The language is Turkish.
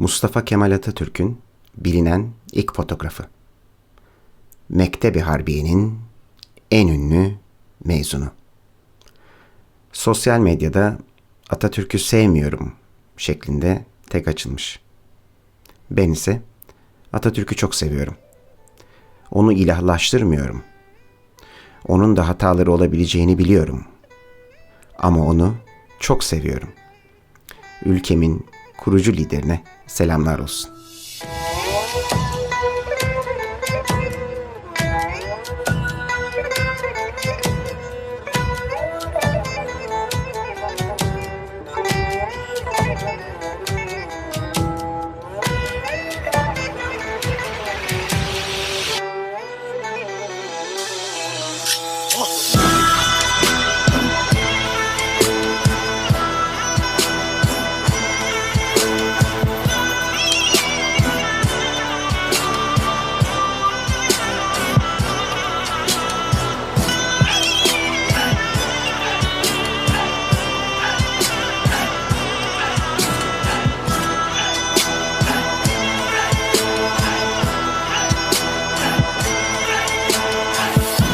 Mustafa Kemal Atatürk'ün bilinen ilk fotoğrafı. Mektebi Harbiye'nin en ünlü mezunu. Sosyal medyada Atatürk'ü sevmiyorum şeklinde tek açılmış. Ben ise Atatürk'ü çok seviyorum. Onu ilahlaştırmıyorum. Onun da hataları olabileceğini biliyorum. Ama onu çok seviyorum. Ülkemin kurucu liderine selamlar olsun.